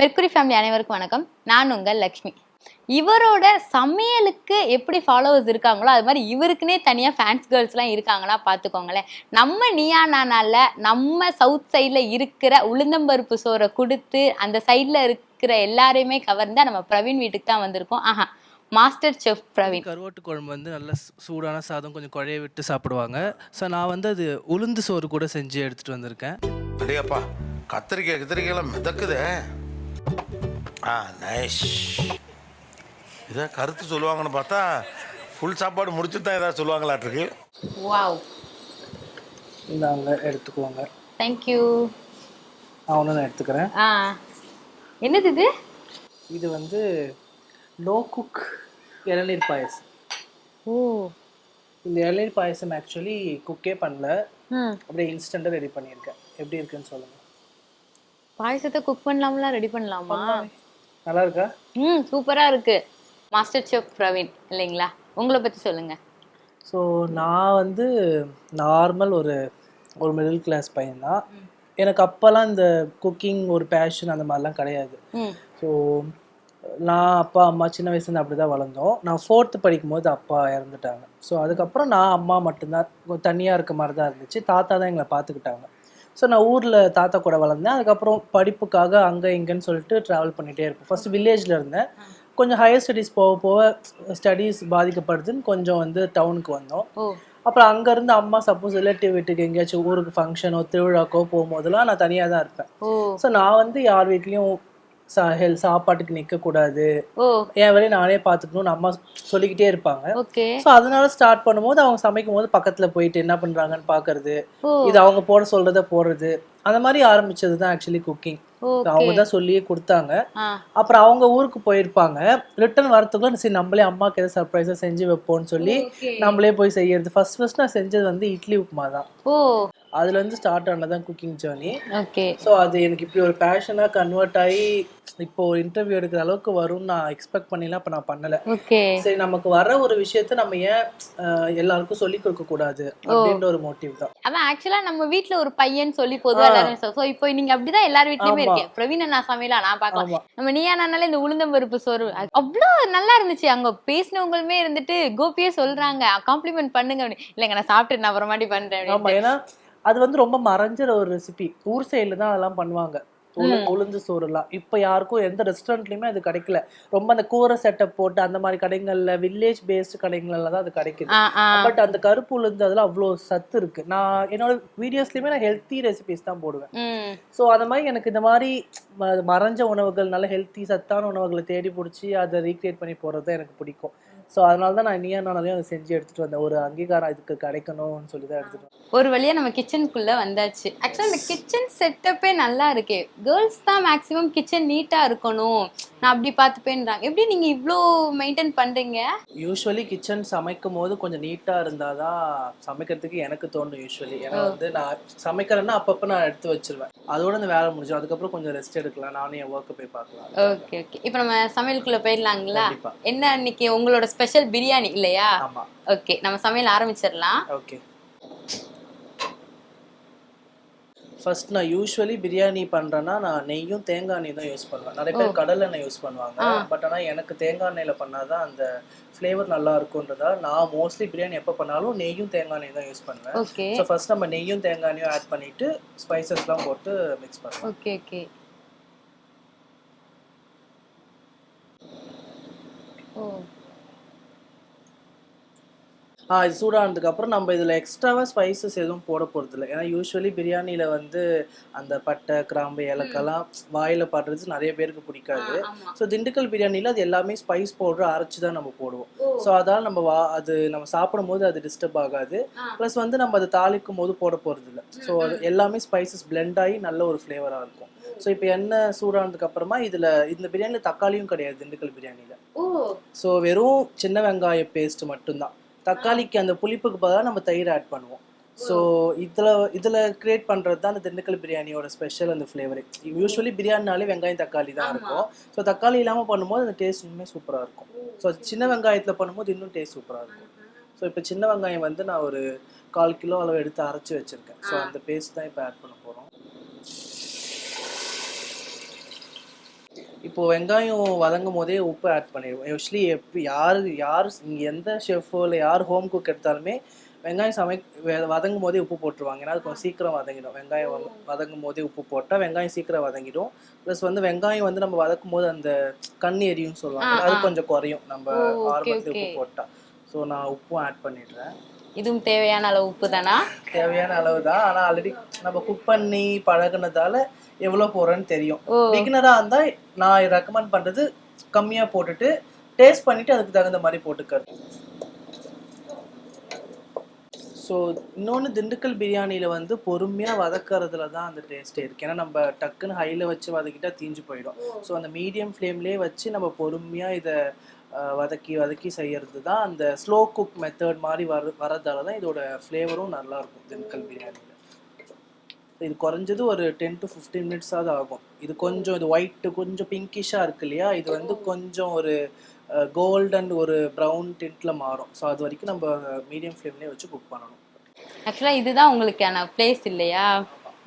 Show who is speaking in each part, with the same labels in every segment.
Speaker 1: Mercury family அனைவருக்கும் வணக்கம். நான் உங்கள் லக்ஷ்மி. இவரோட சமையலுக்கு எப்படி ஃபாலோவர்ஸ் இருக்காங்களோ அது மாதிரி இவருக்குனே தனியாக ஃபேன்ஸ் கேர்ள்ஸ்லாம் இருக்காங்கன்னா பார்த்துக்கோங்களேன். நம்ம நியா நானால நம்ம சவுத் சைடில் இருக்கிற உளுந்தம்பருப்பு சோறை கொடுத்து அந்த சைடில் இருக்கிற எல்லாரையுமே கவர்ந்தா நம்ம பிரவீன் வீட்டுக்கு தான் வந்திருக்கோம். ஆஹா மாஸ்டர் செஃப் பிரவீன்.
Speaker 2: கருவாட்டு குழம்பு வந்து நல்லா சூடான சாதம் கொஞ்சம் குழைய விட்டு சாப்பிடுவாங்க. ஸோ நான் வந்து அது உளுந்து சோறு கூட செஞ்சு எடுத்துகிட்டு வந்திருக்கேன்.
Speaker 3: கத்திரிக்காய் கத்திரிக்காயெல்லாம் மிதக்குதே. ஆ நைஸ் இதை கருத்து சொல்லுவாங்கன்னு பார்த்தா ஃபுல் சாப்பாடு முடிச்சுட்டு தான் ஏதாவது சொல்லுவாங்களாட்டிருக்கு
Speaker 1: வாவ்
Speaker 2: இந்தாங்க எடுத்துக்குவாங்க
Speaker 1: தேங்க்யூ
Speaker 2: நான் ஒன்று நான் எடுத்துக்கிறேன்.
Speaker 1: ஆ. என்னது இது?
Speaker 2: இது வந்து நோ குக் இளநீர் பாயசம்.
Speaker 1: ஓ.
Speaker 2: இந்த இளநீர் பாயசம் ஆக்சுவலி குக்கே பண்ணல.
Speaker 1: ம்.
Speaker 2: அப்படியே இன்ஸ்டண்ட்டாக ரெடி பண்ணியிருக்கேன். எப்படி இருக்குன்னு சொல்லுங்கள்
Speaker 1: பாயசத்தை குக் பண்ணலாம்லாம் ரெடி பண்ணலாமா.
Speaker 2: நல்லா இருக்கா
Speaker 1: ம் சூப்பரா இருக்கு. மாஸ்டர் செஃப் பிரவீன் இல்லைங்களா? உங்களை பத்தி சொல்லுங்க.
Speaker 2: ஸோ நான் வந்து நார்மல் ஒரு ஒரு மிடில் கிளாஸ் பையன்தான். எனக்கு அப்போல்லாம் இந்த குக்கிங் ஒரு பேஷன் அந்த மாதிரிலாம் கிடையாது. ஸோ நான் அப்பா அம்மா சின்ன வயசுலேருந்து அப்படி தான் வளர்ந்தோம். நான் ஃபோர்த்து படிக்கும்போது அப்பா இறந்துட்டாங்க. ஸோ அதுக்கப்புறம் நான் அம்மா மட்டும்தான் தனியாக இருக்க மாதிரி தான் இருந்துச்சு. தாத்தா தான் எங்களை பார்த்துக்கிட்டாங்க. ஸோ நான் ஊரில் தாத்தா கூட வளர்ந்தேன். அதுக்கப்புறம் படிப்புக்காக அங்கே இங்கேன்னு சொல்லிட்டு ட்ராவல் பண்ணிகிட்டே இருப்பேன். ஃபஸ்ட்டு வில்லேஜில் இருந்தேன். கொஞ்சம் ஹையர் ஸ்டடீஸ் போக போக ஸ்டடீஸ் பாதிக்கப்படுதுன்னு கொஞ்சம் வந்து டவுனுக்கு வந்தோம். அப்புறம் அங்கேருந்து அம்மா சப்போஸ் ரிலேட்டிவ் வீட்டுக்கு எங்கேயாச்சும் ஊருக்கு ஃபங்க்ஷனோ திருவிழாக்கோ போகும்போதெல்லாம் நான் தனியாக தான் இருப்பேன் ஸோ நான் வந்து யார் வீட்லேயும் சா ஹெல் சாப்பாட்டுக்கு நிற்கக்கூடாது
Speaker 1: ஓ.
Speaker 2: என் வேலையை நானே பார்த்துக்கணும்னு அம்மா சொல்லிக்கிட்டே இருப்பாங்க. ஸோ அதனால ஸ்டார்ட் பண்ணும்போது அவங்க சமைக்கும் போது பக்கத்தில் போயிட்டு என்ன பண்ணுறாங்கன்னு பார்க்கறது.
Speaker 1: ஓ.
Speaker 2: இது அவங்க போட சொல்கிறத போடுறது. அந்த மாதிரி ஆரம்பிச்சது தான் ஆக்சுவலி குக்கிங் அவங்க தான் சொல்லியே கொடுத்தாங்க. அப்புறம் அவங்க ஊருக்கு போயிருப்பாங்க. ரிட்டர்ன் வரத்துக்குள்ள சரி நம்மளே அம்மாக்கு எதாவது சர்ப்ரைஸாக செஞ்சு வைப்போம்னு சொல்லி நம்மளே போய் செய்யறது. ஃபர்ஸ்ட் ஃபர்ஸ்ட் நான் செஞ்சது வந்து இட்லி உப்புமா தான் அதுல இருந்து ஸ்டார்ட் ஆனதான் குக்கிங் ஜேர்னி
Speaker 1: ஓகே
Speaker 2: ஸோ அது எனக்கு இப்படி ஒரு பேஷனாக கன்வெர்ட் ஆகி இப்போ ஒரு இன்டர்வியூ எடுக்கிற அளவுக்கு வரும்னு நான் எக்ஸ்பெக்ட் பண்ணிலாம் இப்போ நான் பண்ணல.
Speaker 1: ஓகே
Speaker 2: சரி நமக்கு வர ஒரு விஷயத்த நம்ம ஏன் எல்லாருக்கும் சொல்லி கொடுக்க கூடாது அப்படின்ற ஒரு மோட்டிவ் தான்.
Speaker 1: அதான் ஆக்சுவலா நம்ம வீட்ல ஒரு பையன் சொல்லி பொதுவா எல்லாரும் சோ இப்போ நீங்க அப்படிதான் எல்லார் வீட்லயுமே. இருக்கேன் பிரவீன் அண்ணா சமையலா நான் பார்க்கலாம்.
Speaker 2: ஆமா.
Speaker 1: நம்ம நீயா நானாலே இந்த உளுந்தம்பருப்பு சோறு அது அவ்வளோ நல்லா இருந்துச்சு. அங்க பேசினவங்களுமே இருந்துட்டு கோபியே சொல்றாங்க காம்ப்ளிமெண்ட் பண்ணுங்க. இல்லைங்க நான் சாப்பிட்டு நான் அப்புறமாட்டி பண்றேன்.
Speaker 2: ஏன்னா அது வந்து ரொம்ப மறைஞ்சிற ஒரு ரெசிபி ஊர் சைடுல தான் அதெல்லாம் பண்ணுவாங்க. உளு- உளுந்து சோறுலாம். இப்போ யாருக்கும் எந்த ரெஸ்டாரண்ட்லயுமே அது கிடைக்கல. ரொம்ப அந்த கூரை செட்டப் போட்டு அந்த மாதிரி கடைகள்ல வில்லேஜ் பேஸ்டு கடைகள்ல தான் அது கிடைக்குது. பட் அந்த கருப்பு உளுந்து அதுல அவ்வளோ சத்து இருக்கு. நான் என்னோட வீடியோஸ்லயுமே நான் ஹெல்த்தி ரெசிபிஸ் தான் போடுவேன். ஸோ அந்த மாதிரி எனக்கு இந்த மாதிரி மறைஞ்ச உணவுகள் நல்ல ஹெல்த்தி சத்தான உணவுகளை தேடி பிடிச்சி அதை ரீக்ரியேட் பண்ணி போகிறது தான் எனக்கு பிடிக்கும். ஸோ அதனால தான் நான் நீயா நாளையும் அதை செஞ்சு எடுத்துட்டு வந்தேன். ஒரு அங்கீகாரம் இதுக்கு கிடைக்கணும்னு சொல்லி தான் எடுத்துட்டு
Speaker 1: ஒரு வழியா நம்ம கிச்சனுக்குள்ள வந்தாச்சு. ஆக்சுவலா இந்த கிச்சன் செட்டப்பே நல்லா இருக்கே. கேர்ள்ஸ் தான் மேக்ஸிமம் கிச்சன் நீட்டா இருக்கணும். நான் அப்படி பார்த்துப்பேன்றாங்க. எப்படி நீங்க இவ்ளோ மெயின்டைன் பண்றீங்க?
Speaker 2: யூஸ்வலி கிச்சன் சமைக்கும் போது கொஞ்சம் நீட்டாக இருந்தால் தான் சமைக்கிறதுக்கு எனக்கு தோணும் யூஸ்வலி ஏன்னா வந்து நான் சமைக்கிறேன்னா அப்பப்போ நான் எடுத்து வச்சிருவேன். அதோட இந்த வேலை முடிஞ்சிடும். அதுக்கப்புறம் கொஞ்சம் ரெஸ்ட் எடுக்கலாம். நானும் என் ஒர்க்கை போய் பார்க்கலாம்.
Speaker 1: ஓகே ஓகே இப்போ நம்ம சமையலுக்குள்ள போயிடலாங்களா? என்ன இன்னைக்கு உங்களோட ஸ்பெஷல் பிரியாணி இல்லையா?
Speaker 2: ஆமா.
Speaker 1: ஓகே நம்ம சமையல் ஆரம்பிச்சிடலாம்.
Speaker 2: ஓகே. ஃபர்ஸ்ட் நான் யூஸ்வலி பிரியாணி பண்றேன்னா நான் நெய்யும் தேங்காய் எண்ணெய் தான் யூஸ் பண்ணுவேன். நிறைய பேர் கடலை எண்ணெய் யூஸ் பண்ணுவாங்க. பட் ஆனால் எனக்கு தேங்காய் எண்ணெயில் பண்ணாதான் அந்த ஃப்ளேவர் நல்லா இருக்குன்றதால நான் மோஸ்ட்லி பிரியாணி எப்போ பண்ணாலும் நெய்யும் தேங்காய் எண்ணெய் தான் யூஸ் பண்ணுவேன். ஸோ ஃபர்ஸ்ட் நம்ம நெய்யும் தேங்காய் எண்ணெயும் ஆட் பண்ணிட்டு ஸ்பைசஸ்லாம் போட்டு மிக்ஸ் பண்ணுவோம்.
Speaker 1: Okay okay. ஓ.
Speaker 2: இது சூடானதுக்கு அப்புறம் நம்ம இதில் எக்ஸ்ட்ராவாக ஸ்பைசஸ் எதுவும் போட போகிறது இல்லை ஏன்னா யூஸ்வலி பிரியாணியில் வந்து அந்த பட்டை கிராம்பு ஏலக்கெல்லாம் வாயில் படுறது நிறைய பேருக்கு பிடிக்காது. ஸோ திண்டுக்கல் பிரியாணியில் அது எல்லாமே ஸ்பைஸ் பவுடர் அரைச்சி தான் நம்ம போடுவோம். ஸோ அதால் நம்ம வா அது நம்ம சாப்பிடும் போது அது டிஸ்டர்ப் ஆகாது. ப்ளஸ் வந்து நம்ம அதை தாளிக்கும் போது போட போகிறது இல்லை ஸோ அது எல்லாமே ஸ்பைசஸ் blend ஆகி நல்ல ஒரு ஃப்ளேவராக இருக்கும். ஸோ இப்போ எண்ணெய் சூடானதுக்கு அப்புறமா இதில் இந்த பிரியாணியில் தக்காளியும் கிடையாது திண்டுக்கல் பிரியாணியில். ஸோ வெறும் சின்ன வெங்காய பேஸ்ட் மட்டும்தான். தக்காளிக்கு அந்த புளிப்புக்கு பதிலாக நம்ம தயிர் ஆட் பண்ணுவோம். ஸோ இதில் இதில் கிரியேட் பண்ணுறது தான் அந்த திண்டுக்கல் பிரியாணியோட ஸ்பெஷல் அந்த ஃப்ளேவரே யூஸ்வலி பிரியாணினாலே வெங்காயம் தக்காளி தான் இருக்கும். ஸோ தக்காளி இல்லாமல் பண்ணும்போது அந்த டேஸ்ட் இன்னுமே சூப்பராக இருக்கும். ஸோ சின்ன வெங்காயத்தில் பண்ணும்போது இன்னும் டேஸ்ட் சூப்பராக இருக்கும். ஸோ இப்போ சின்ன வெங்காயம் வந்து நான் ஒரு கால் கிலோ அளவு எடுத்து அரைச்சி வச்சுருக்கேன். ஸோ அந்த பேஸ்ட் தான் இப்போ ஆட் பண்ண போகிறோம் இப்போ வெங்காயம் வதங்கும் போதே உப்பு ஆட் பண்ணிடுவோம். யூஸ்வலி எப்போ யார் யார் இங்கே எந்த ஷெஃபோ இல்லை யார் ஹோம் குக் எடுத்தாலுமே வெங்காயம் சமை வதங்கும் போதே உப்பு போட்டுருவாங்க. ஏன்னா அது கொஞ்சம் சீக்கிரம் வதங்கிடும். வெங்காயம் வத- வதங்கும் போதே உப்பு போட்டால் வெங்காயம் சீக்கிரம் வதங்கிடும். ப்ளஸ் வந்து வெங்காயம் வந்து நம்ம வதக்கும் போது அந்த கண் எரியும் சொல்லுவாங்க. அது. கொஞ்சம் குறையும். நம்ம ஆரம்பத்தில் உப்பு
Speaker 1: okay.
Speaker 2: போட்டா. ஸோ நான் உப்பும் ஆட் பண்ணிடுறேன்.
Speaker 1: இதுவும் தேவையான அளவு உப்பு தானா?
Speaker 2: தேவையான அளவு தான். ஆனால் ஆல்ரெடி நம்ம குக் பண்ணி பழகுனதால எவ்வளோ போடுறேன்னு தெரியும். பிகினராக இருந்தால் நான் ரெக்கமெண்ட் பண்ணுறது கம்மியாக போட்டுட்டு டேஸ்ட் பண்ணிட்டு அதுக்கு தகுந்த மாதிரி போட்டுக்கிறது. ஸோ இன்னொன்று திண்டுக்கல் பிரியாணியில் வந்து பொறுமையாக வதக்கறதுல தான் அந்த டேஸ்ட்டே இருக்குது ஏன்னா நம்ம டக்குன்னு ஹையில் வச்சு வதக்கிட்டா தீஞ்சு போயிடும். ஸோ அந்த மீடியம் ஃப்ளேம்லேயே வச்சு நம்ம பொறுமையாக இதை வதக்கி வதக்கி செய்யறது தான் அந்த ஸ்லோ குக் மெத்தட் மாதிரி வர வரதால தான் இதோட ஃப்ளேவரும் நல்லாயிருக்கும் திண்டுக்கல் பிரியாணியில் இது குறைஞ்சது ஒரு டென் டு ஃபிஃப்டீன் மினிட்ஸாவது ஆகும். இது கொஞ்சம் இது ஒயிட்டு கொஞ்சம் பிங்கிஷாக இருக்கு இல்லையா? இது வந்து கொஞ்சம் ஒரு கோல்டன் ஒரு ப்ரௌன் டின்ட்ல மாறும். ஸோ அது வரைக்கும் நம்ம மீடியம் ஃப்ளேம்லேயே வச்சு குக் பண்ணணும்.
Speaker 1: ஆக்சுவலா இதுதான் உங்களுக்கான பிளேஸ் இல்லையா?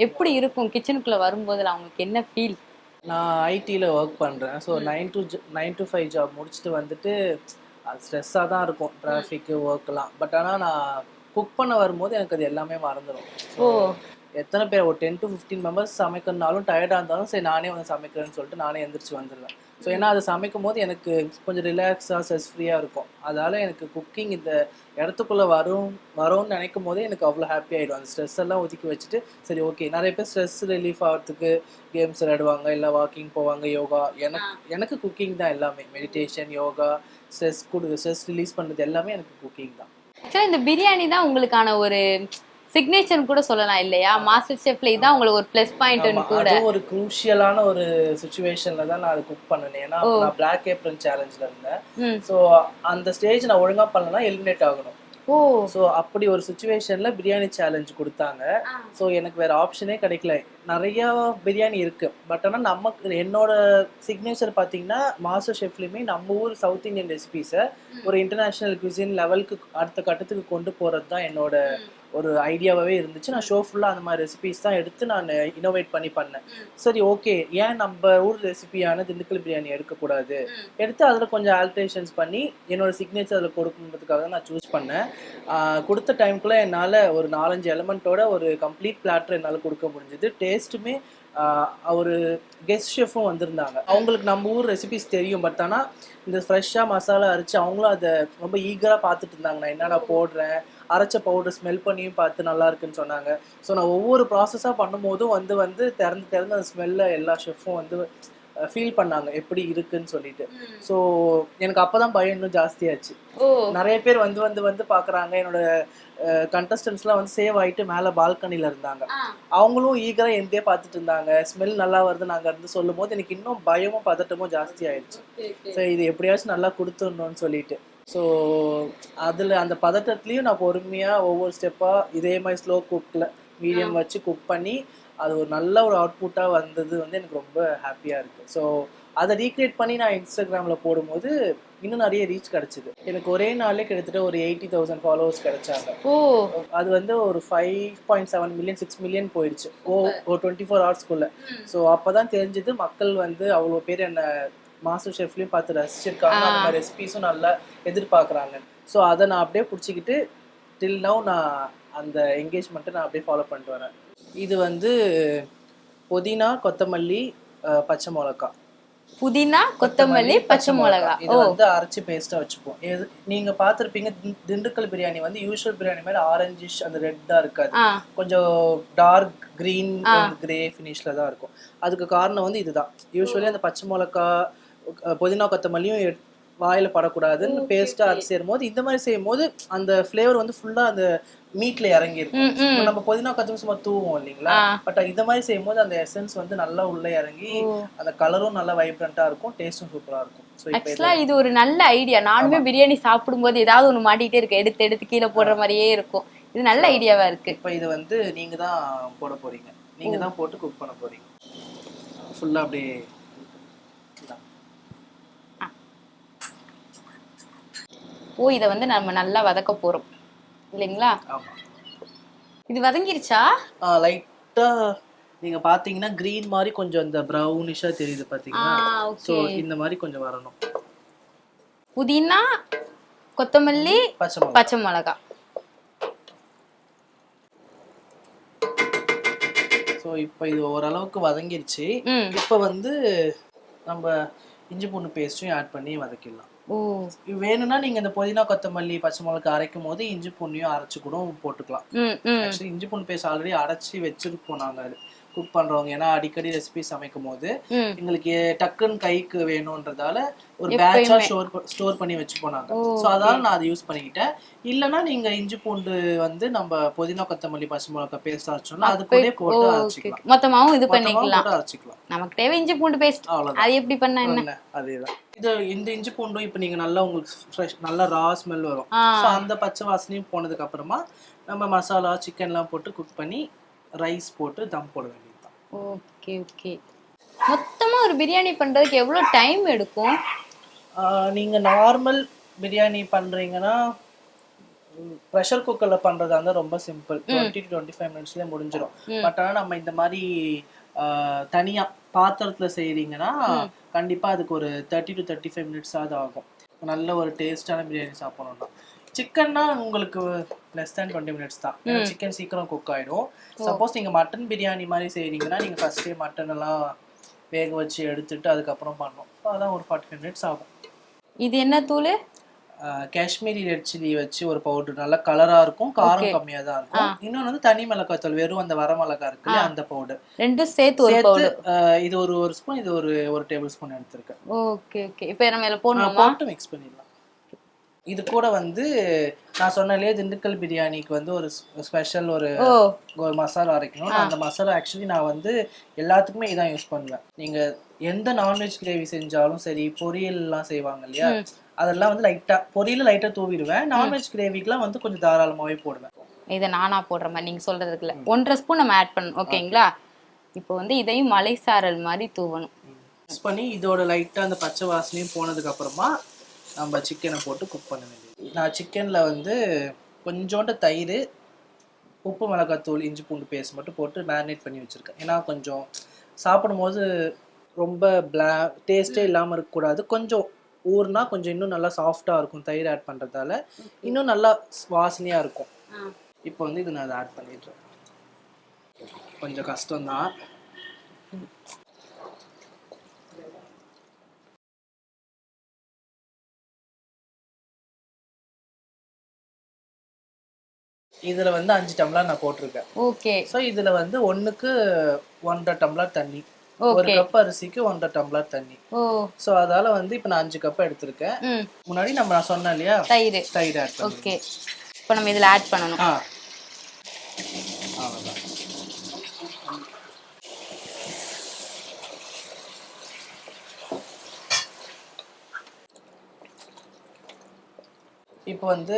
Speaker 1: எப்படி இருக்கும்? கிச்சனுக்குள்ள வரும்போதுல அவங்களுக்கு என்ன ஃபீல்
Speaker 2: நான் ஐடியில் ஒர்க் பண்ணுறேன் so nine to nine to five job முடிச்சுட்டு வந்துட்டு அது ஸ்ட்ரெஸ்ஸாக தான் இருக்கும் டிராஃபிக்கு ஒர்க்லாம் பட் ஆனால் நான் குக் பண்ண வரும்போது எனக்கு அது எல்லாமே மறந்துடும்
Speaker 1: ஓ.
Speaker 2: எத்தனை பேர் ஒரு டென் டு ஃபிஃப்டீன் மெம்பர்ஸ் சமைக்கணுனாலும் டயர்டாக இருந்தாலும் சரி நானே வந்து சமைக்கிறேன்னு சொல்லிட்டு நானே எந்திரிச்சு வந்துடுவேன் ஸோ ஏன்னா அது சமைக்கும் போது எனக்கு கொஞ்சம் ரிலாக்ஸாக ஸ்ட்ரெஸ் ஃப்ரீயாக இருக்கும். அதால் எனக்கு குக்கிங் இந்த இடத்துக்குள்ளே வரும் வரும்னு நினைக்கும் போதே எனக்கு அவ்வளோ ஹாப்பி ஆகிடும் அந்த ஸ்ட்ரெஸ் எல்லாம் ஒதுக்கி வச்சுட்டு சரி ஓகே நிறைய பேர் ஸ்ட்ரெஸ் ரிலீஃப் ஆகிறதுக்கு கேம்ஸ் விளையாடுவாங்க இல்லை வாக்கிங் போவாங்க யோகா. எனக்கு எனக்கு குக்கிங் தான் எல்லாமே. மெடிடேஷன் யோகா ஸ்ட்ரெஸ் கொடு ஸ்ட்ரெஸ் ரிலீஸ் பண்ணுறது எல்லாமே எனக்கு குக்கிங் தான்.
Speaker 1: ஆக்சுவலா இந்த பிரியாணி தான் உங்களுக்கான ஒரு சிக்னேச்சர் கூட சொல்லலாம் இல்லையா? மாஸ்டர் ஷெஃப்ல இதான் உங்களுக்கு ஒரு ப்ளஸ் பாயிண்ட் கூட.
Speaker 2: ஒரு குரூஷியலான ஒரு சுச்சுவேஷன்ல தான் நான் அதை குக் பண்ணினேன். ஏன்னா நான் பிளாக் ஏப்ரன் சேலஞ்சில் இருந்தேன். ஸோ அந்த ஸ்டேஜ் நான் ஒழுங்கா பண்ணலன்னா எலிமினேட் ஆகணும்.
Speaker 1: ஓ.
Speaker 2: ஸோ அப்படி ஒரு சுச்சுவேஷன்ல பிரியாணி சேலஞ்ச் கொடுத்தாங்க. ஸோ எனக்கு வேற ஆப்ஷனே கிடைக்கல. நிறைய பிரியாணி இருக்கு. பட் ஆனால் நமக்கு என்னோட சிக்னேச்சர் பார்த்தீங்கன்னா மாஸ்டர் ஷெஃப்லையுமே நம்ம ஊர் சவுத் இந்தியன் ரெசிபீஸை ஒரு இன்டர்நேஷ்னல் cuisine லெவலுக்கு அடுத்த கட்டத்துக்கு கொண்டு போகிறது தான் என்னோட ஒரு ஐடியாவாகவே இருந்துச்சு. நான் ஷோ ஃபுல்லாக அந்த மாதிரி ரெசிபீஸ் தான் எடுத்து நான் இன்னோவேட் பண்ணி பண்ணேன். சரி ஓகே ஏன் நம்ம ஊர் ரெசிபியான திண்டுக்கல் பிரியாணி எடுக்கக்கூடாது? எடுத்து அதில் கொஞ்சம் ஆல்ட்ரேஷன்ஸ் பண்ணி என்னோட சிக்னேச்சர் அதில் கொடுக்கணுன்றதுக்காக தான் நான் சூஸ் பண்ணேன். கொடுத்த டைம்குள்ளே என்னால் ஒரு நாலஞ்சு எலமெண்ட்டோட ஒரு கம்ப்ளீட் பிளாட்டர் என்னால் கொடுக்க முடிஞ்சது. டேஸ்ட்டுமே ஒரு கெஸ்ட் ஷெஃபும் வந்திருந்தாங்க. அவங்களுக்கு நம்ம ஊர் ரெசிபிஸ் தெரியும் பட் ஆனால் இந்த ஃப்ரெஷ்ஷாக மசாலா அரைச்சி அவங்களும் அதை ரொம்ப ஈகராக பார்த்துட்டு இருந்தாங்க. நான் என்னென்ன போடுறேன்? அரைச்ச பவுடர் ஸ்மெல் பண்ணியும் பார்த்து நல்லா இருக்குன்னு சொன்னாங்க. ஸோ நான் ஒவ்வொரு ப்ராசஸாக பண்ணும்போதும் வந்து வந்து திறந்து திறந்து அந்த ஸ்மெல்லை எல்லா ஷெஃப்பும் வந்து ஃபீல் பண்ணாங்க. எப்படி இருக்குன்னு சொல்லிட்டு. ஸோ எனக்கு அப்போ தான் பயம் இன்னும் ஜாஸ்தியாச்சு. நிறைய பேர் வந்து வந்து வந்து பார்க்குறாங்க என்னோட கண்டஸ்டன்ஸ்லாம் வந்து சேவ் ஆகிட்டு மேலே பால்கனியில் இருந்தாங்க. அவங்களும் ஈகராக எந்தே பார்த்துட்டு இருந்தாங்க. ஸ்மெல் நல்லா வருது நாங்கள் இருந்து சொல்லும் போது எனக்கு இன்னும் பயமும் பதட்டமும் ஜாஸ்தி ஆயிடுச்சு. ஸோ இது எப்படியாச்சும் நல்லா கொடுத்துடணும்னு சொல்லிட்டு. ஸோ அதில் அந்த பதட்டத்துலேயும் நான் பொறுமையாக ஒவ்வொரு ஸ்டெப்பாக இதே மாதிரி ஸ்லோ குக்கில் மீடியம் வச்சு குக் பண்ணி அது ஒரு நல்ல ஒரு அவுட்புட்டாக வந்தது வந்து எனக்கு ரொம்ப ஹாப்பியாக இருக்குது ஸோ அதை ரீக்ரியேட் பண்ணி நான் இன்ஸ்டாகிராமில் போடும்போது இன்னும் நிறைய ரீச் கிடச்சிது. எனக்கு ஒரே நாளே கிட்டத்தட்ட ஒரு எயிட்டி தௌசண்ட் ஃபாலோவர்ஸ் கிடைச்சாங்க.
Speaker 1: ஓ.
Speaker 2: அது வந்து ஒரு five point seven million six million போயிடுச்சு. ஓ ஒரு டுவெண்ட்டி ஃபோர் ஹவர்ஸ்க்குள்ள ஸோ அப்போ தான் தெரிஞ்சது மக்கள் வந்து அவ்வளோ பேர் என்ன மாஸ்டர் ஷெஃப்லையும் பார்த்து ரசிச்சிருக்காங்க. அந்த ரெசிபீஸும் நல்லா எதிர்பார்க்குறாங்க. ஸோ அதை நான் அப்படியே பிடிச்சிக்கிட்டு டில் நவ் நான் அந்த என்கேஜ்மெண்ட்டை நான் அப்படியே ஃபாலோ பண்ணிட்டு வரேன். இது வந்து புதினா கொத்தமல்லி பச்சை மிளகா.
Speaker 1: புதினா கொத்தமல்லி பச்சை மிளகா.
Speaker 2: இது வந்து அரைச்சி பேஸ்டா வச்சுப்போம். இது நீங்க பார்த்திருப்பீங்க திண்- திண்டுக்கல் பிரியாணி வந்து யூஷுவல் பிரியாணி மாதிரி ஆரஞ்சிஷ் அந்த ரெட்டா இருக்காது. கொஞ்சம் டார்க் கிரீன் கிரே ஃபினிஷ்ல தான் இருக்கும். அதுக்கு காரணம் வந்து இதுதான். யூஸ்வலி அந்த பச்சை மிளகா புதினா கொத்தமல்லியும் வாயில படக்கூடாதுன்னு பேஸ்டா அரைச்சி சேரும் போது இந்த மாதிரி செய்யும் போது அந்த ஃப்ளேவர் வந்து ஃபுல்லா அந்த மீட்ல இறங்கி இருக்கும் நம்ம புதினா கொத்தமல்லி சும்மா தூவோம் இல்லைங்களா. பட் இந்த மாதிரி செய்யும் போது அந்த எசன்ஸ் வந்து நல்லா உள்ள இறங்கி அந்த கலரும் நல்லா வைப்ரண்டா இருக்கும் டேஸ்டும் சூப்பரா இருக்கும்.
Speaker 1: ஆக்சுவலா இது ஒரு நல்ல ஐடியா நானுமே பிரியாணி சாப்பிடும்போது ஏதாவது ஒண்ணு மாட்டிக்கிட்டே இருக்கு. எடுத்து எடுத்து கீழே போடுற மாதிரியே இருக்கும். இது நல்ல ஐடியாவா இருக்கு.
Speaker 2: இப்போ இது வந்து நீங்க தான் போட போறீங்க. நீங்க தான் போட்டு குக் பண்ண போறீங்க. ஃபுல்லா அப்படியே இந்தா.
Speaker 1: ஓ இதை வந்து நம்ம நல்லா வதக்க போறோம். இல்லைங்களா? இது வதங்கிருச்சா?
Speaker 2: லைட்டா நீங்க பாத்தீங்கன்னா கிரீன் மாதிரி கொஞ்சம் இந்த ப்ரௌனிஷா தெரியுது பாத்தீங்களா?
Speaker 1: ஆ
Speaker 2: ஸோ இந்த மாதிரி கொஞ்சம் வரணும்.
Speaker 1: புதினா கொத்தமல்லி
Speaker 2: பச்சை மிளகா. ஸோ இப்போ இது ஓரளவுக்கு வதங்கிருச்சு. இப்போ வந்து நம்ம இஞ்சி பூண்டு பேஸ்ட்டையும் ஆட் பண்ணி வதக்கிடலாம். வேணும்னா நீங்க இந்த புதினா கொத்தமல்லி பச்சை மிளகா அரைக்கும் போது இஞ்சி பூண்டையும் அரைச்சு கூட போட்டுக்கலாம். இஞ்சி பூண்டு பேஸ்ட் ஆல்ரெடி அரைச்சி வச்சிருப்போம் நாங்க குக் பண்றவங்க ஏன்னா அடிக்கடி ரெசிபி சமைக்கும் போது எங்களுக்கு டக்குன்னு கைக்கு வேணும்ன்றதால ஒரு பேட்சா ஸ்டோர் ஸ்டோர் பண்ணி வச்சுப்போம் நாங்க ஸோ அதனால நான் அதை யூஸ் பண்ணிக்கிட்டேன். இல்லைன்னா நீங்க இஞ்சி பூண்டு வந்து நம்ம புதினா கொத்தமல்லி பச்சை மிளகா பேஸ்ட் அரைச்சோம்னா அது கூட போட்டு அரைச்சிக்கலாம்.
Speaker 1: மொத்தமாவும் இது பண்ணிக்கலாம்.
Speaker 2: அரைச்சிக்கலாம்.
Speaker 1: நமக்கு தேவை இஞ்சி பூண்டு பேஸ்ட்
Speaker 2: அவ்வளவுதான்.
Speaker 1: அது எப்படி பண்ணா என்ன?
Speaker 2: அதேதான். இது இந்த இஞ்சி பூண்டும் இப்போ நீங்க நல்லா உங்களுக்கு ஃப்ரெஷ் நல்லா ரா ஸ்மெல் வரும். ஸோ அந்த பச்சை வாசனையும் போனதுக்கு அப்புறமா நம்ம மசாலா சிக்கன்லாம் போட்டு குக் பண்ணி ரைஸ் போட்டு தம் போட வேண்டியதுதான்
Speaker 1: ஓகே ஓகே. மொத்தமா ஒரு பிரியாணி பண்றதுக்கு எவ்வளவு டைம் எடுக்கும்?
Speaker 2: நீங்க நார்மல் பிரியாணி பண்றீங்கன்னா ப்ரெஷர் குக்கர்ல பண்றதா இருந்தா ரொம்ப simple twenty to twenty five மினிட்ஸ்லேயே முடிஞ்சிடும் பட் ஆனா நம்ம இந்த மாதிரி தனியா பாத்திரத்துல செய்றீங்கன்னா கண்டிப்பா அதுக்கு ஒரு thirty to thirty five minutes ஆகும். நல்ல ஒரு டேஸ்டான பிரியாணி சாப்பிடணும்னா. சிக்கன்னா உங்களுக்கு லெஸ் தேன் டுவெண்ட்டி மினிட்ஸ் தான். சிக்கன் சீக்கிரம் குக் ஆயிடும். சப்போஸ் நீங்க மட்டன் பிரியாணி மாதிரி செய்றீங்கன்னா நீங்க ஃபர்ஸ்டே மட்டன் எல்லாம் வேக வச்சு எடுத்துட்டு அதுக்கப்புறம் பண்ணணும். So அதான் ஒரு ஃபார்ட்டி மினிட்ஸ் ஆகும்.
Speaker 1: இது என்ன தூள்?
Speaker 2: காஷ்மீரி ரெட் சில்லி வச்சு ஒரு பவுடர் நல்லா கலரா இருக்கும் காரம் கம்மியா தான் இருக்கும். இன்னொன்னு வந்து தனி மிளகாய் தூள் வெறும் அந்த வர மிளகாய் இருக்குல்ல அந்த பவுடர்
Speaker 1: ரெண்டும் சேர்த்து ஒரு பவுடர்
Speaker 2: இது ஒரு ஒரு ஸ்பூன் இது ஒரு ஒரு டேபிள் ஸ்பூன் எடுத்திருக்கேன்.
Speaker 1: ஓகே ஓகே இப்போ நம்ம இதில்
Speaker 2: போட்டு மிக்ஸ் பண்ணிடலாம். இது கூட வந்து நான் சொன்னாலே திண்டுக்கல் பிரியாணிக்கு வந்து ஒரு ஸ்பெஷல் ஒரு மசாலா அரைக்கணும். அந்த மசாலா ஆக்சுவலி நான் வந்து எல்லாத்துக்குமே இதான் யூஸ் பண்ணுவேன். நீங்க எந்த நான்வெஜ் கிரேவி செஞ்சாலும் சரி பொரியல் எல்லாம் செய்வாங்க இல்லையா? அதெல்லாம் வந்து லைட்டா பொரியல லைட்டா தூவிடுவேன். நான்வெஜ் கிரேவிக்குலாம் வந்து கொஞ்சம் தாராளமாவே போடுவேன்.
Speaker 1: இதை நானா போடுற மாதிரி நீங்க சொல்றதுக்குல ஒன்றரை ஸ்பூன் நம்ம ஆட் பண்ணணும். ஓகேங்களா? இப்போ வந்து இதையும் மலை சாரல் மாதிரி தூவணும்.
Speaker 2: பண்ணி இதோட லைட்டா அந்த பச்சை வாசனையும் போனதுக்கு அப்புறமா நம்ம சிக்கனை போட்டு குக் பண்ண வேண்டியது. நான் சிக்கன்ல வந்து கொஞ்சோண்டு தயிர் உப்பு மிளகாத்தூள் இஞ்சி பூண்டு பேஸ்ட் மட்டும் போட்டு மேரினேட் பண்ணி வச்சிருக்கேன். ஏன்னா கொஞ்சம் சாப்பிடும்போது ரொம்ப பிளா டேஸ்டே இல்லாமல் இருக்கக்கூடாது. கொஞ்சம் ஊர்னா கொஞ்சம் இன்னும் நல்லா சாஃப்டாக இருக்கும் தயிர் ஆட் பண்ணுறதால இன்னும் நல்லா வாசனையாக இருக்கும். இப்போ வந்து இது நான் அதை ஆட் பண்ணிடுறேன். கொஞ்சம் கஷ்டம்தான். இதுல வந்து அஞ்சு டம்ளர் நான் போட்டிருக்கேன்.
Speaker 1: ஓகே.
Speaker 2: ஸோ இதுல வந்து ஒண்ணுக்கு ஒன்றரை டம்ளர் தண்ணி. ஒரு கப் அரிசிக்கு ஒன்றரை டம்ளர் தண்ணி.
Speaker 1: ஓ.
Speaker 2: ஸோ அதால வந்து இப்போ நான் அஞ்சு கப் எடுத்திருக்கேன். முன்னாடி நம்ம நான் சொன்னேன் இல்லையா?
Speaker 1: தயிர்.
Speaker 2: தயிர் ஆட்
Speaker 1: ஓகே. இப்போ நம்ம இதில் ஆட் பண்ணணும்.
Speaker 2: ஆ. அவ்வளோதான் இப்போ வந்து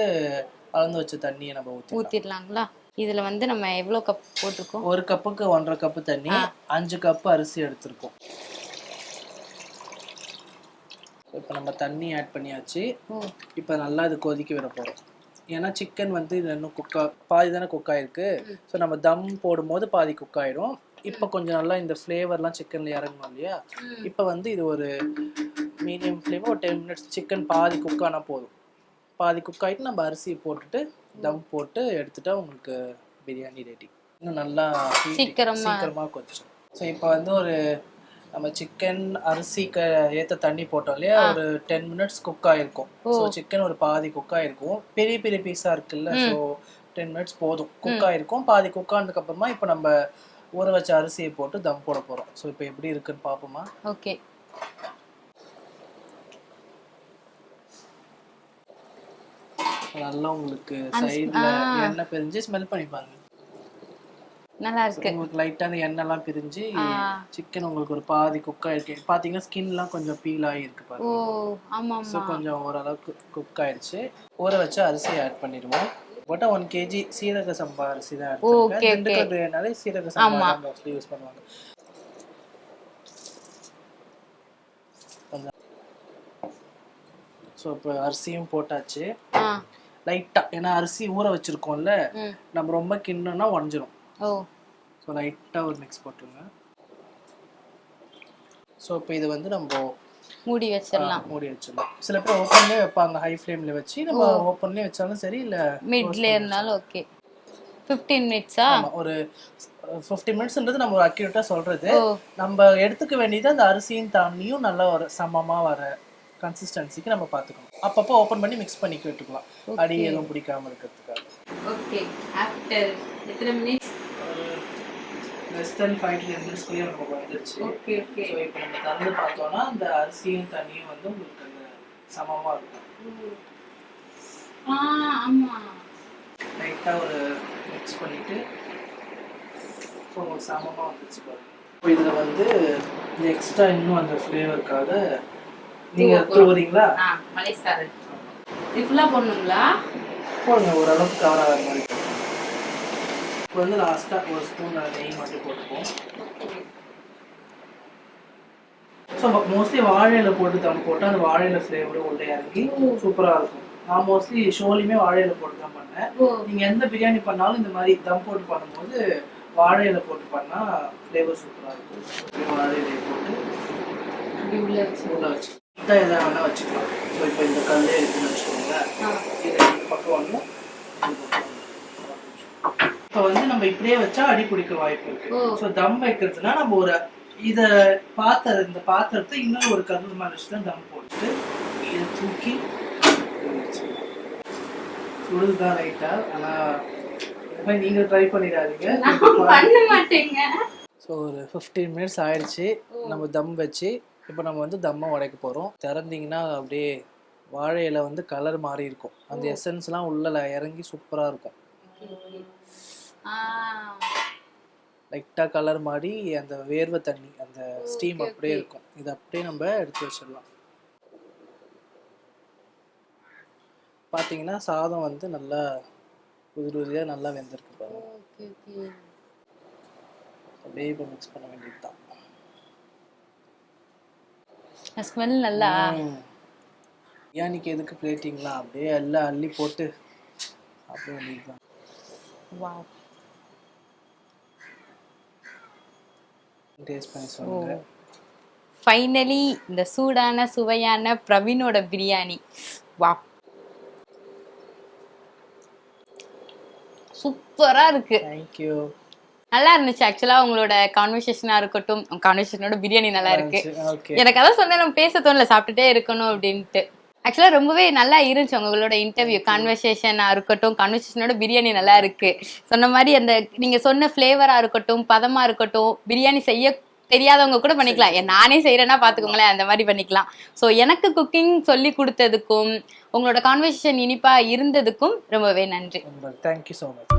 Speaker 2: அளந்து வச்ச தண்ணியை நம்ம ஊற்றி
Speaker 1: ஊற்றிடலாங்களா இதில் வந்து நம்ம எவ்வளோ கப் போட்டிருக்கோம்?
Speaker 2: ஒரு கப்புக்கு ஒன்றரை கப்பு தண்ணி அஞ்சு கப்பு அரிசி எடுத்திருக்கோம். இப்போ நம்ம தண்ணி ஆட் பண்ணியாச்சு. இப்போ நல்லா இது கொதிக்க விட போகிறோம் ஏன்னா சிக்கன் வந்து இது இன்னும் குக்கா பாதி தானே குக் ஆயிருக்கு. ஸோ நம்ம தம் போடும்போது பாதி குக் ஆயிடும். இப்போ கொஞ்சம் நல்லா இந்த ஃப்ளேவர்லாம் சிக்கன்ல இறங்கணும் இல்லையா? இப்போ வந்து இது ஒரு மீடியம் ஃப்ளேவர் ஒரு டென் மினிட்ஸ் சிக்கன் பாதி குக் ஆனால் போதும். பாதி குக் ஆகிட்டு நம்ம அரிசி போட்டுட்டு தம் போட்டு எடுத்துட்டா உங்களுக்கு பிரியாணி ரெடி இன்னும் நல்லா
Speaker 1: சீக்கிரமா.
Speaker 2: சீக்கிரமா கொஞ்சம் ஸோ இப்போ வந்து ஒரு நம்ம சிக்கன் அரிசிக்கு ஏற்ற தண்ணி போட்டோம் இல்லையா? ஒரு டென் மினிட்ஸ் குக் ஆயிருக்கும். ஸோ சிக்கன் ஒரு பாதி குக் ஆயிருக்கும். பெரிய பெரிய பீஸா இருக்குல்ல? ஸோ டென் மினிட்ஸ் போதும். குக் ஆயிருக்கும். பாதி குக் ஆனதுக்கு அப்புறமா இப்போ நம்ம ஊற வச்ச அரிசியை போட்டு தம் போட போறோம். ஸோ இப்போ எப்படி இருக்குன்னு பார்ப்போமா
Speaker 1: ஓகே
Speaker 2: நல்லா உங்களுக்கு சைடுல எண்ணெய் பிரிஞ்சு ஸ்மெல் பண்ணி பாருங்க
Speaker 1: நல்லா இருக்கு.
Speaker 2: உங்களுக்கு லைட்டான எண்ணெய்லாம் பிரிஞ்சு சிக்கன் உங்களுக்கு ஒரு பாதி குக் ஆயிருக்கு. பாத்தீங்கன்னா ஸ்கின்லாம் கொஞ்சம் பீல் ஆகிருக்கு
Speaker 1: ஓ
Speaker 2: பாருங்க
Speaker 1: ஆமா
Speaker 2: ஸோ கொஞ்சம் ஓரளவுக்கு குக் ஆயிடுச்சு. ஊற வச்சு அரிசி ஆட் பண்ணிடுவோம். பட் ஒன் கேஜி சீரக சம்பா அரிசி தான்
Speaker 1: Okay,
Speaker 2: எடுத்துருக்கேன் திண்டுக்கல் பிரியாணினாலே சீரக சம்பா மோஸ்ட்லி யூஸ் பண்ணுவாங்க. ஸோ இப்போ அரிசியும் போட்டாச்சு. லைட்டா ஏன்னா அரிசி ஊற வச்சிருக்கோம்ல நம்ம ரொம்ப கிண்ணோம்னா உடஞ்சிரும்.
Speaker 1: ஓ.
Speaker 2: ஸோ லைட்டாக ஒரு மிக்ஸ் போட்டுருங்க ஸோ இப்போ இது வந்து நம்ம
Speaker 1: மூடி வச்சிடலாம்.
Speaker 2: மூடி வச்சிடலாம். சில பேர் ஓப்பன்லேயே வைப்பாங்க ஹை ஃப்ளேமில் வச்சு. நம்ம ஓப்பன்லேயே வச்சாலும் சரி இல்லை
Speaker 1: மிட்ல இருந்தாலும் ஓகே ஃபிஃப்டீன் மினிட்ஸா
Speaker 2: ஒரு ஃபிஃப்டி மினிட்ஸ்ன்றது நம்ம ஒரு அக்யூரேட்டாக சொல்கிறது நம்ம எடுத்துக்க வேண்டியது அந்த அரிசியும் தண்ணியும் நல்லா வர சமமாக வர கன்சிஸ்டன்சிக்கு நம்ம பார்த்துக்கணும் அப்பப்போ ஓப்பன் பண்ணி மிக்ஸ் பண்ணி விட்டுக்கலாம் அடி எதுவும் பிடிக்காம இருக்கிறதுக்காக.
Speaker 1: ஓகே ஆஃப்டர் எத்தனை minutes
Speaker 2: less than five to ten மினிட்ஸ்க்குள்ளேயே நமக்கு வந்துருச்சு
Speaker 1: ஓகே ஓகே
Speaker 2: ஸோ இப்போ நம்ம திறந்து பார்த்தோம்னா அந்த அரிசியும் தண்ணியும் வந்து உங்களுக்கு அந்த சமமாக இருக்கும்.
Speaker 1: ஆ ஆமா.
Speaker 2: லைட்டாக ஒரு மிக்ஸ் பண்ணிவிட்டு ஸோ உங்களுக்கு சமமாக வந்துச்சு பாருங்க. இப்போ இதில் வந்து எக்ஸ்ட்ரா இன்னும் அந்த ஃப்ளேவருக்காக நீங்கள் தூவுறீங்களா
Speaker 1: ஆ மலைசாரல் இது ஃபுல்லாக போடணுங்களா?
Speaker 2: போடுங்க ஓரளவுக்கு கவர் ஆகிற மாதிரி இப்போ வந்து லாஸ்ட்டாக ஒரு ஸ்பூன் நெய் மட்டும் போட்டுப்போம். ஸோ மோஸ்ட்லி வாழையில போட்டு தம் போட்டால் அந்த வாழையில ஃப்ளேவரும் உள்ளே இறங்கி சூப்பராக இருக்கும். நான் மோஸ்ட்லி ஷோலையுமே வாழையில போட்டு தான் பண்ணேன். நீங்கள் எந்த பிரியாணி பண்ணாலும் இந்த மாதிரி தம் போட்டு பண்ணும்போது வாழையில போட்டு பண்ணால் ஃப்ளேவர் சூப்பராக இருக்கும். வாழையில போட்டு
Speaker 1: உள்ள வச்சு
Speaker 2: இதான் எதாவது வேணால் வச்சுக்கலாம். ஸோ இப்போ இந்த கல்லே இருக்குன்னு வச்சுக்கோங்களேன். இது இந்த பக்கம் வந்து இப்போ வந்து நம்ம இப்படியே வச்சா அடி பிடிக்க வாய்ப்பு இருக்கு. ஸோ தம் வைக்கிறதுனா நம்ம ஒரு இத பாத்திரம் இந்த பாத்திரத்தை இன்னொரு ஒரு கருது மேலே வச்சு தான் தம் போட்டு இதை தூக்கி சுடுதுதான் லைட்டா ஆனா இந்த மாதிரி நீங்க ட்ரை பண்ணிடாதீங்க.
Speaker 1: பண்ண மாட்டேங்க.
Speaker 2: ஸோ ஒரு ஃபிஃப்டீன் மினிட்ஸ் ஆயிடுச்சு. நம்ம தம் வச்சு இப்போ நம்ம வந்து தம்மை உடைக்க போகிறோம் திறந்தீங்கன்னா அப்படியே வாழை இலை வந்து கலர் மாறி இருக்கும். அந்த எசன்ஸ்லாம் உள்ள இறங்கி சூப்பராக இருக்கும். லைட்டாக கலர் மாறி அந்த வேர்வை தண்ணி அந்த ஸ்டீம் அப்படியே இருக்கும். இது அப்படியே நம்ம எடுத்து வச்சிடலாம். பார்த்தீங்கன்னா சாதம் வந்து நல்லா உதிரி உதிரியாக நல்லா வெந்திருக்கு பாருங்க. அப்படியே இப்போ மிக்ஸ் பண்ண வேண்டியது தான்
Speaker 1: ஸ்மெல் நல்லா.
Speaker 2: பிரியாணிக்கு எதுக்கு பிளேட்டிங்லாம் அப்படியே எல்லாம் அள்ளி போட்டு அப்படியே தான்
Speaker 1: வாவ்
Speaker 2: டேஸ்ட் பண்ணி சொல்லுங்க.
Speaker 1: ஃபைனலி இந்த சூடான சுவையான பிரவீனோட பிரியாணி. வா சூப்பரா இருக்கு.
Speaker 2: தேங்க்யூ
Speaker 1: நல்லா இருந்துச்சு ஆக்சுவலா உங்களோட கான்வர்சேஷனா இருக்கட்டும். கான்வர்சேஷனோட பிரியாணி நல்லா இருக்கு. எனக்கு அதான் சொன்னேன் நம்ம பேச தோணல சாப்பிட்டுட்டே இருக்கணும் அப்படின்ட்டு. ஆக்சுவலா ரொம்பவே நல்லா இருந்துச்சு உங்களோட இன்டர்வியூ கான்வர்சேஷனா இருக்கட்டும். கான்வர்சேஷனோட பிரியாணி நல்லா இருக்கு. சொன்ன மாதிரி அந்த நீங்க சொன்ன ஃப்ளேவரா இருக்கட்டும் பதமா இருக்கட்டும் பிரியாணி செய்ய தெரியாதவங்க கூட பண்ணிக்கலாம். நானே செய்யறேன்னா பாத்துக்கோங்களேன் அந்த மாதிரி பண்ணிக்கலாம். ஸோ எனக்கு குக்கிங் சொல்லி கொடுத்ததுக்கும் உங்களோட கான்வர்சேஷன் இனிப்பா இருந்ததுக்கும் ரொம்பவே நன்றி.
Speaker 2: Thank you so much